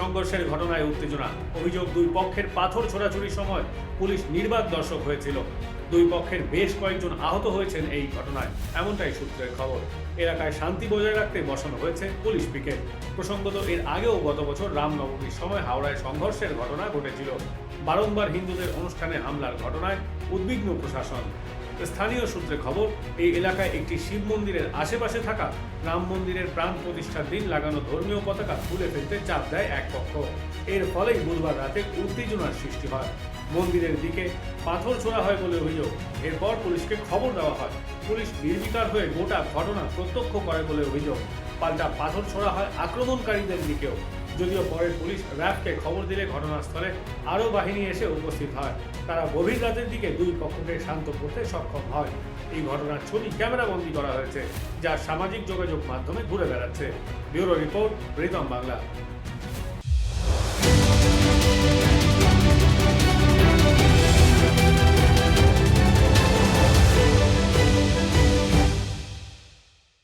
সংঘর্ষের ঘটনায় উত্তেজনা। অভিযোগ, দুই পক্ষের পাথর ছোড়াছুড়ির সময় পুলিশ নির্বাক দর্শক হয়েছিল। দুই পক্ষের বেশ কয়েকজন আহত হয়েছেন এই ঘটনায়, এমনটাই সূত্রের খবর। এলাকায় শান্তি বজায় রাখতে বসানো হয়েছে পুলিশ পিকেট। প্রসঙ্গত, এর আগেও গত বছর রামনবমীর সময় হাওড়ায় সংঘর্ষের ঘটনা ঘটেছিল। বারংবার হিন্দুদের অনুষ্ঠানে হামলার ঘটনায় উদ্বিগ্ন প্রশাসন। স্থানীয় সূত্রে খবর, এই এলাকায় একটি শিব মন্দিরের আশেপাশে থাকা রাম মন্দিরের প্রাণ প্রতিষ্ঠার দিন লাগানো ধর্মীয় পতাকা তুলে ফেলতে চাপ দেয় এক পক্ষ। এর ফলেই বুধবার রাতে উত্তেজনার সৃষ্টি হয়। মন্দিরের দিকে পাথর ছোড়া হয় বলে অভিযোগ। এরপর পুলিশকে খবর দেওয়া হয়। পুলিশ নির্বিকার হয়ে গোটা ঘটনা প্রত্যক্ষ করে বলে অভিযোগ। পাল্টা পাথর ছোড়া হয় আক্রমণকারীদের দিকেও। যদিও পরে পুলিশ র্যাবকে খবর দিলে ঘটনাস্থলে আরও বাহিনী এসে উপস্থিত হয়। তারা গভীর রাতের দিকে দুই পক্ষকে শান্ত করতে সক্ষম হয়। এই ঘটনার ছবি ক্যামেরাবন্দি করা হয়েছে, যা সামাজিক যোগাযোগ মাধ্যমে ঘুরে বেড়াচ্ছে। Bureau report Pritam Bangla.